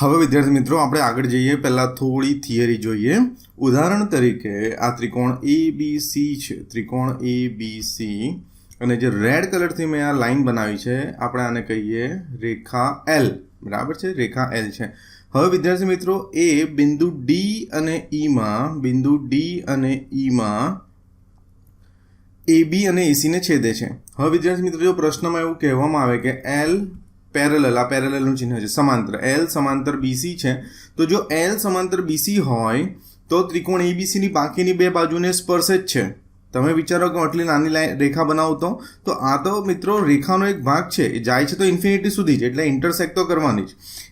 હવે વિદ્યાર્થી મિત્રો, આપણે આગળ જઈએ. પહેલાં થોડી થિયરી જોઈએ. ઉદાહરણ તરીકે, આ ત્રિકોણ એ બી સી છે. ત્રિકોણ એ બી સી અને જે રેડ કલરથી મેં આ લાઈન બનાવી છે, આપણે આને કહીએ રેખા એલ બરાબર છે? રેખા એલ છે. હવે વિદ્યાર્થી મિત્રો, એ બિંદુ ડી અને ઈમાં બિંદુ ડી અને ઈમાં એ બી અને એસીને છેદે છે. હવે વિદ્યાર્થી મિત્રો, જો પ્રશ્નમાં એવું કહેવામાં આવે કે એલ પેરેલલ, આ પેરેલલનું ચિહ્ન છે, સમાંતર. એલ સમાંતર બીસી છે. તો જો એલ સમાંતર બીસી હોય, તો ત્રિકોણ એબીસીની બાકીની બે બાજુને સ્પર્શે જ છે. તમે વિચારો કે આટલી નાની રેખા બનાવો તો? આ તો મિત્રો રેખાનો એક ભાગ છે. એ જાય છે તો ઇન્ફિનિટી સુધી જ, એટલે ઇન્ટરસેક્ટ તો કરવાની જ.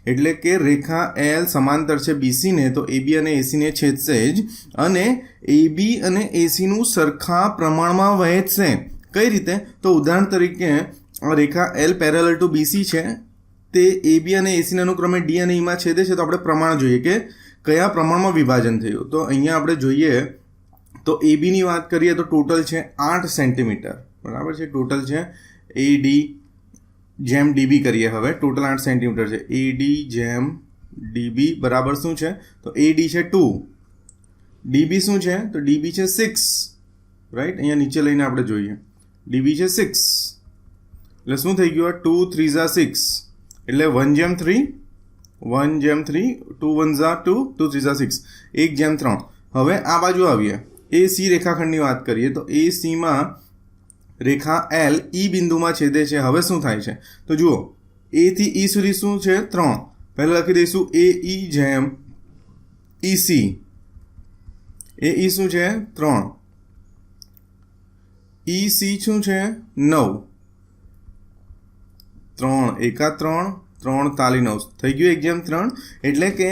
એટલે કે રેખા એલ સમાંતર છે બીસીને તો એબી અને એસીને છેદશે જ અને એબી અને એસીનું સરખા પ્રમાણમાં વહેંચશે. કઈ રીતે? તો ઉદાહરણ તરીકે રેખા L parallel to B C છે. તે એબી અને એસીને અનુક્રમે ડી અને ઈમાં છેદે છે, તો આપણે પ્રમાણ જોઈએ કે કયા પ્રમાણમાં વિભાજન થયું. તો અહીંયા આપણે જોઈએ, તો એબીની વાત કરીએ તો ટોટલ છે આઠ સેન્ટીમીટર બરાબર છે? ટોટલ છે એ ડી જેમ ડીબી કરીએ હવે. ટોટલ આઠ સેન્ટીમીટર છે. એ ડી જેમ ડીબી બરાબર શું છે? તો એ ડી છે ટુ ડીબી શું છે? તો ડીબી છે સિક્સ રાઈટ અહીંયા નીચે લઈને આપણે જોઈએ. ડીબી છે સિક્સ એટલે શું થઈ ગયું ટુ થ્રી ઝા સિક્સ એટલે વન જેમ થ્રી વન જેમ થ્રી ટુ વન ઝા ટુ ટુ થ્રી ઝા સિક્સ એક જેમ ત્રણ. હવે આ બાજુ આવીએ. એ સી રેખાખંડની વાત કરીએ તો એ સીમાં રેખા એલ ઈ બિંદુમાં છેદે છે. હવે શું થાય છે? તો જુઓ, એ થી ઈ સુધી શું છે? ત્રણ. પહેલાં લખી દઈશું એ ઈ જેમ ઈ સી. એ ઈ શું છે? ત્રણ. ઈ સી શું છે? નવ. ત્રણ, એકા ત્રણ ત્રણ, તાલી નવ. થઈ ગયું એક જેમ ત્રણ. એટલે કે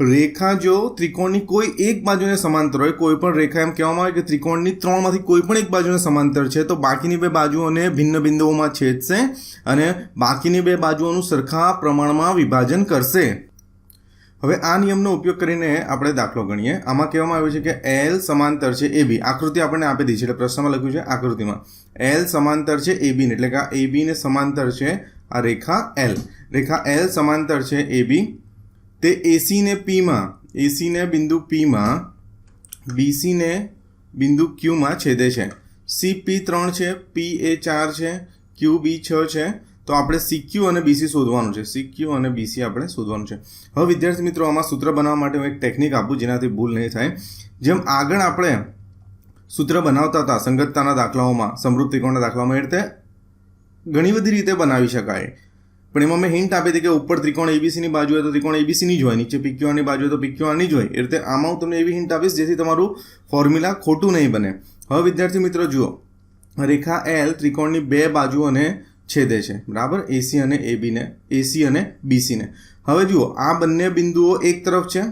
રેખા જો ત્રિકોણની કોઈ એક બાજુને સમાંતર હોય, કોઈ પણ રેખા એમ કહેવામાં આવે કે ત્રિકોણની ત્રણમાંથી કોઈ પણ એક બાજુને સમાંતર છે, તો બાકીની બે બાજુઓને ભિન્ન બિંદુઓમાં છેદશે અને બાકીની બે બાજુઓનું સરખા પ્રમાણમાં વિભાજન કરશે. હવે આ નિયમનો ઉપયોગ કરીને આપણે દાખલો ગણીએ. આમાં કહેવામાં આવ્યું છે કે એલ સમાંતર છે એ બી આકૃતિ આપણને આપી દીધી છે. એટલે પ્રશ્નમાં લખ્યું છે આકૃતિમાં. એલ સમાંતર છે એ બીને એટલે કે આ એ બીને સમાંતર છે આ રેખા એલ રેખા એલ સમાંતર છે એ બી તે એસીને પીમાં એસીને બિંદુ પીમાં બીસીને બિંદુ ક્યુમાં છેદે છે. સી પી ત્રણ છે પી એ ચાર છે ક્યુ બી છ છે. તો આપણે સીક્યુ અને બીસી શોધવાનું છે. સીક્યુ અને બીસી આપણે શોધવાનું છે. હવે વિદ્યાર્થી મિત્રો, આમાં સૂત્ર બનાવવા માટે હું એક ટેકનિક આપું, જેનાથી ભૂલ નહીં થાય. જેમ આગળ આપણે સૂત્ર બનાવતા હતા, સંગતતાના દાખલાઓમાં સમૃદ્ધ ત્રિકોણના દાખલાઓમાં એ રીતે ઘણી બધી રીતે બનાવી શકાય. પણ એમાં મેં હિન્ટ આપી હતી કે ઉપર ત્રિકોણ એબીસીની બાજુ હોય તો ત્રિકોણ એબીસીની જ હોય, નીચે પીક્યુઆરની બાજુ હોય તો પીક્યુઆરની જ હોય. એ રીતે આમાં હું તમને એવી હિન્ટ આપીશ જેથી તમારું ફોર્મ્યુલા ખોટું નહીં બને. હવે વિદ્યાર્થી મિત્રો જુઓ, રેખા એલ ત્રિકોણની બે બાજુઓને છેદે છે. બરાબર? એસી અને એબીને એસી અને બીસીને હવે જુઓ, આ બંને બિંદુઓ એક તરફ છે.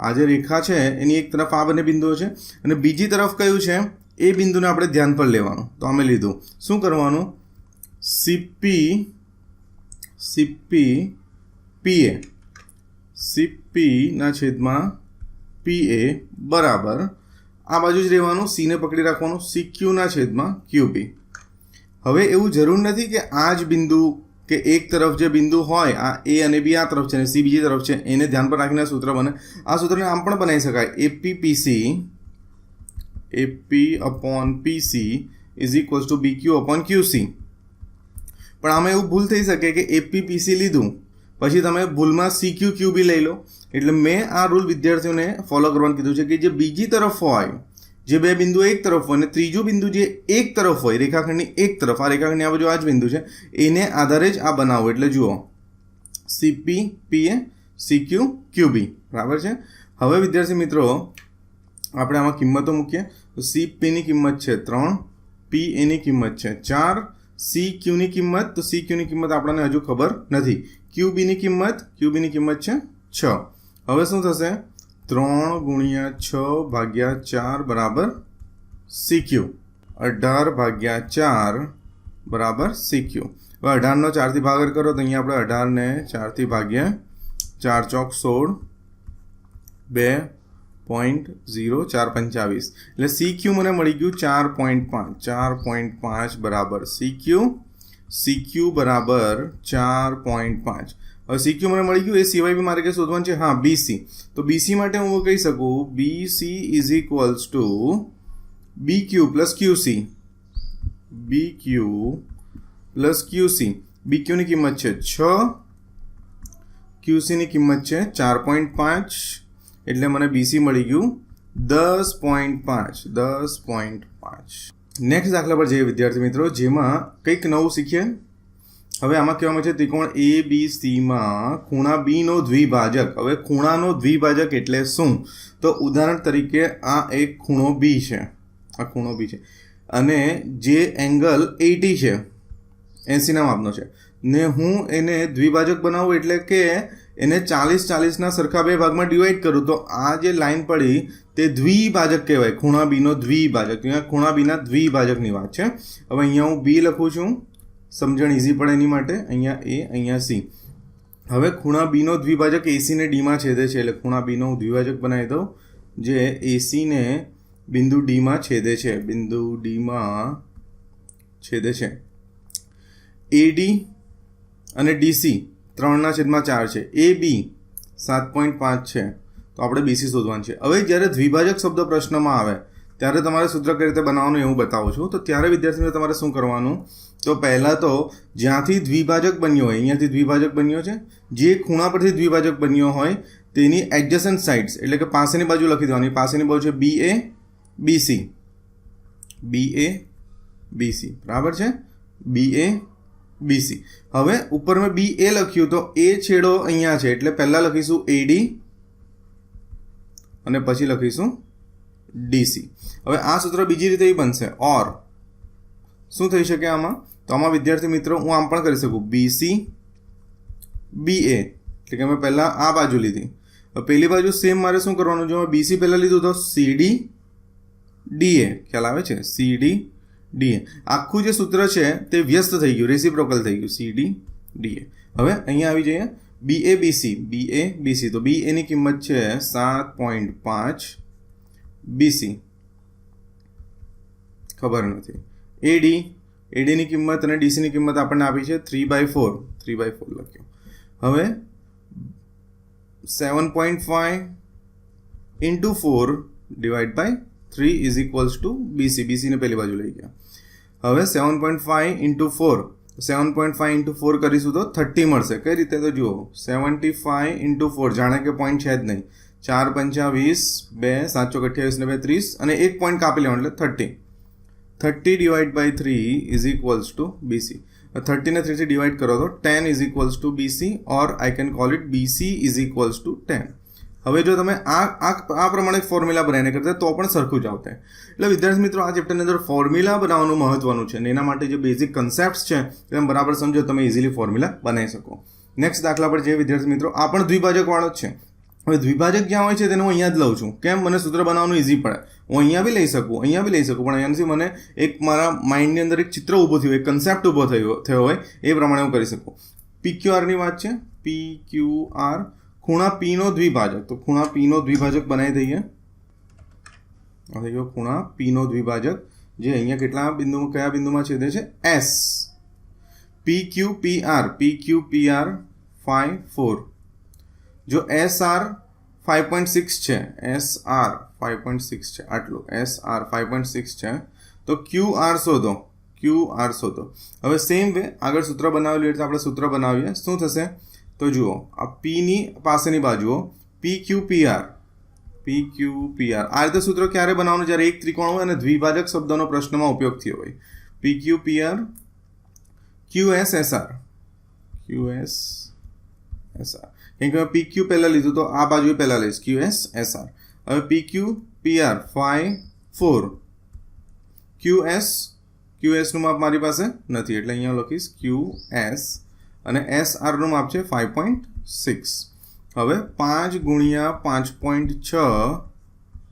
આ જે રેખા છે, એની એક તરફ આ બંને બિંદુઓ છે. અને બીજી તરફ કયું છે? એ બિંદુને આપણે ધ્યાન પર લેવાનું. તો અમે લીધું. શું કરવાનું? સીપી સીપી પીએ સીપીના છેદમાં પીએ બરાબર. આ બાજુ જ રહેવાનું સીને પકડી રાખવાનું સી ક્યુના છેદમાં ક્યુબી હવે એવું જરૂર નથી કે આ જ બિંદુ કે એક તરફ જે બિંદુ હોય, આ એ અને બી આ તરફ છે અને સી બીજી તરફ છે, એને ધ્યાન પર રાખીને સૂત્ર બને. આ સૂત્રને આમ પણ બનાવી શકાય. A P P C A P upon P C is equals to B Q upon Q C પણ આમાં એવું ભૂલ થઈ શકે કે એપીપીસી લીધું, પછી તમે ભૂલમાં સીક્યુ ક્યુ બી લઈ લો. એટલે મેં આ રૂલ વિદ્યાર્થીઓને ફોલો કરવાનું કીધું છે કે જે બીજી તરફ હોય, જે બે બિંદુ એક તરફ હોય અને ત્રીજું બિંદુ જે એક તરફ હોય, રેખાખંડની એક તરફ, આ રેખાખંડની આ બાજુ આ જ બિંદુ છે, એને આધારે જ આ બનાવો. એટલે જુઓ સીપી પીએ સીક્યુ ક્યુબી બરાબર છે? હવે વિદ્યાર્થી મિત્રો, આપણે આમાં કિંમતો મૂકીએ. તો સી પીની કિંમત છે ત્રણ પી એની કિંમત છે ચાર સી ક્યુની કિંમત, તો સી ક્યુની કિંમત આપણને હજુ ખબર નથી. ક્યુ બીની કિંમત ક્યુ બીની કિંમત છે છ. હવે શું થશે? ત્રણ ગુણ્યા છ ભાગ્યા ચાર બરાબર સી ક્યુ અઢાર ભાગ્યા ચાર બરાબર સી ક્યુ હવે અઢારનો ચારથી ભાગર કરો, તો અહીંયા આપણે અઢારને ચારથી ભાગીએ ચાર ચોક સોળ. બે પોઈન્ટ ઝીરો ચાર પંચાવીસ એટલે સી ક્યુ મને મળી ગયું ચાર પોઈન્ટ પાંચ ચાર પોઈન્ટ પાંચ બરાબર સી ક્યુ સી ક્યુ બરાબર ચાર પોઈન્ટ પાંચ હવે સીક્યુ મને મળી ગયું એ સિવાય બી મારે કે શોધવાનું છે હા બીસી તો બીસી માટે હું કહી શકું B C is equals to B Q plus Q C B Q plus Q C B ક્યુની કિંમત છે છ ક્યુસીની કિંમત છે ચાર પોઈન્ટ પાંચ એટલે મને બીસી મળી ગયું દસ પોઈન્ટ પાંચ, દસ પોઈન્ટ પાંચ. નેક્સ્ટ દાખલા પર જઈએ વિદ્યાર્થી મિત્રો, જેમાં કંઈક નવું શીખીએ. હવે આમાં કહેવામાં છે ત્રિકોણ એ બી સીમાં ખૂણા બીનો દ્વિભાજક. હવે ખૂણાનો દ્વિભાજક એટલે શું? તો ઉદાહરણ તરીકે આ એક ખૂણો બી છે. આ ખૂણો બી છે. અને જે એંગલ એટી છે એંસીના માપનો છે. ને હું એને દ્વિભાજક બનાવું એટલે કે એને ચાલીસ ચાલીસના સરખા બે ભાગમાં ડિવાઈડ કરું. તો આ જે લાઈન પડી તે દ્વિભાજક કહેવાય. ખૂણા બીનો દ્વિભાજક. અહીંયા ખૂણા બીના દ્વિભાજકની વાત છે. હવે અહીંયા હું બી લખું છું. સમજણ ઇઝી પડે એની માટે. અહીંયા એ અહીંયા સી હવે ખૂણા બીનો દ્વિભાજક એસીને ડીમાં છેદે છે. એટલે ખૂણા બીનો હું દ્વિભાજક બનાવી દઉં. જે એસીને બિંદુ ડીમાં છેદે છે. બિંદુ ડીમાં છેદે છે. એડી અને ડીસી ત્રણના છેદમાં ચાર છે. એ બી સાત પોઈન્ટ પાંચ છે. તો આપણે બીસી શોધવાનું છે. હવે જ્યારે દ્વિભાજક શબ્દ પ્રશ્નમાં આવે, ત્યારે તમારે સૂત્ર કઈ રીતે બનાવવાનું એવું બતાવું છું. તો ત્યારે વિદ્યાર્થીઓને તમારે શું કરવાનું? તો પહેલાં તો જ્યાંથી દ્વિભાજક બન્યો હોય, અહીંયાથી દ્વિભાજક બન્યો છે. જે ખૂણા પરથી દ્વિભાજક બન્યો હોય, તેની એડજસન્ટ સાઇડ્સ, એટલે કે પાસેની બાજુ લખી દેવાની. પાસેની બાજુ છે બી એ બીસી બી એ બીસી બરાબર છે? બી એ બીસી. હવે ઉપર મેં બી એ લખ્યું તો એ છેડો અહીંયા છે. એટલે પહેલાં લખીશું એડી અને પછી લખીશું ડીસી. હવે આ સૂત્ર બીજી રીતે એ બનશે. ઓર શું થઈ શકે આમાં? તો આમાં વિદ્યાર્થી મિત્રો હું આમ પણ કરી શકું. બીસી બી એ એટલે કે મેં પહેલાં આ બાજુ લીધી. પહેલી બાજુ સેમ મારે શું કરવાનું? જો મેં બીસી પહેલાં લીધું તો સીડી ડીએ ખ્યાલ આવે છે? સીડી ડીએ આખું જે સૂત્ર છે, તે વ્યસ્ત થઈ ગયું રેસિપ્રોકલ થઈ ગયું. સીડી ડીએ હવે અહીંયા આવી જઈએ. બી એ બીસી બી એ બીસી તો બી એની કિંમત છે સાત પોઈન્ટ પાંચ બીસી ખબર નથી. એડી એડીની કિંમત અને ડીસીની કિંમત આપણને આપી છે three by four three by four લખ્યું. હવે seven point five into four divide by three is equals to B C બીસીને પહેલી બાજુ લઈ ગયા. હવે seven point five into four seven point five into four કરીશું તો થર્ટી મળશે. કઈ રીતે? તો જુઓ સેવન્ટી ફાઈવ ઇન્ટુ ફોર જાણે કે પોઈન્ટ છે જ નહીં. ચાર પંચા વીસ, બે સાતસો અઠ્યાવીસ ને બે ત્રીસ અને એક પોઈન્ટ કાપી લેવાનું એટલે thirty thirty divide by three is equals to B C થર્ટીને થ્રીથી ડિવાઈડ કરો તો ten is equals to B C or I can call it B C is equals to ten હવે જો તમે આ આ પ્રમાણે ફોર્મ્યુલા બનાવીને કરતા તો પણ સરખું જ આવતે. એટલે વિદ્યાર્થી મિત્રો, આ ચેપ્ટરની અંદર ફોર્મ્યુલા બનાવવાનું મહત્વનું છે અને એના માટે જે બેઝિક કન્સેપ્ટ છે તમે બરાબર સમજો તમે ઇઝીલી ફોર્મ્યુલા બનાવી શકો. નેક્સ્ટ દાખલા પર જે વિદ્યાર્થી મિત્રો, આ પણ દ્વિભાજકવાળો જ છે. હવે દ્વિભાજક જ્યાં હોય છે તેને હું અહીંયા જ લઉં છું. કેમ? મને સૂત્ર બનાવવાનું ઇઝી પડે. હું અહીંયા બી લઈ શકું, અહીંયા બી લઈ શકું, પણ અહીંયાથી મને એક મારા માઇન્ડની અંદર એક ચિત્ર ઊભું થયું, એક કન્સેપ્ટ ઊભો થયો થયો હોય, એ પ્રમાણે હું કરી શકું. પી ક્યુ આરની વાત છે? પી ક્યુ આર ખૂણા પીનો દ્વિભાજક. તો ખૂણા પીનો દ્વિભાજક બનાવી દઈએ. આ થઈ ગયો ખૂણા પીનો દ્વિભાજક, જે અહીંયા કેટલા બિંદુમાં, કયા બિંદુમાં છેદે છે? S P Q P R P Q P R five four જો S R five point six છે S R five point six છે, આટલું S R five point six છે, તો ક્યુ આર શોધો ક્યુ આર શોધો. હવે સેમ વે આગળ સૂત્ર બનાવેલું એટલે આપણે સૂત્ર બનાવીએ. શું થશે? તો જુઓ આ પીની પાસેની બાજુઓ P Q P R P Q P R આ રીતે સૂત્ર ક્યારે બનાવવાનું જ્યારે એક ત્રિકોણ હોય અને દ્વિભાજક શબ્દનો પ્રશ્નમાં ઉપયોગ થયો હોય P Q P R Q S S R Q S S R કેમ કે પી ક્યુ પહેલાં લીધું તો આ બાજુએ પહેલાં લઈશ ક્યુ એસ એસ આર હવે P Q P R five four Q S Q એસનું માપ મારી પાસે નથી એટલે અહીંયા લખીશ ક્યુ એસ અને એસ આરનું માપ છે ફાઇવ પોઈન્ટ સિક્સ હવે પાંચ ગુણ્યા પાંચ પોઈન્ટ છ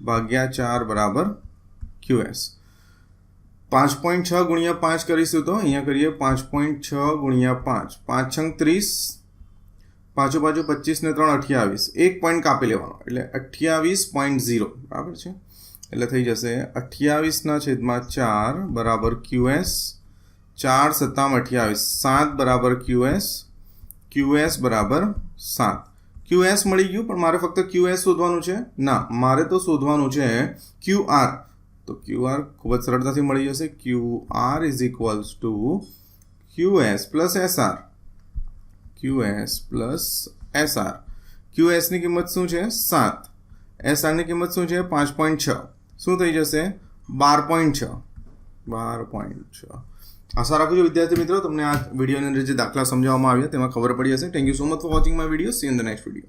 ભાગ્યા ચાર બરાબર ક્યુ એસ પાંચ પોઈન્ટ છ ગુણ્યા પાંચ કરીશું તો અહીંયા કરીએ પાંચ પોઈન્ટ છ ગુણ્યા પાંચ. પાંચ છંગ ત્રીસ. પાછું પાછું પચીસ ને ત્રણ અઠ્યાવીસ. એક પોઈન્ટ કાપી લેવાનો. એટલે અઠ્યાવીસ પોઈન્ટ ઝીરો બરાબર છે? એટલે થઈ જશે અઠ્યાવીસના છેદમાં ચાર બરાબર ક્યુએસ ચાર સત્તામ અઠ્યાવીસ સાત બરાબર ક્યુએસ ક્યુ એસ બરાબર સાત ક્યુ એસ મળી ગયું, પણ મારે ફક્ત ક્યુ એસ શોધવાનું છે. ના, મારે તો શોધવાનું છે ક્યુ આર તો ક્યુ આર ખૂબ જ સરળતાથી મળી જશે. Q R is equals to Q S plus S R Q S plus S R Q એસની કિંમત શું છે? સાત. એસ આરની કિંમત શું છે? પાંચ પોઈન્ટ છ. શું થઈ જશે? બાર પોઈન્ટ છ. બાર પોઈન્ટ છ. આશા રાખું છું વિદ્યાર્થી મિત્રો, તમને આ વિડીયોની અંદર જે દાખલા સમજાવવામાં આવ્યા તેમાં ખબર પડી હશે. Thank you so much for watching my video see in the next video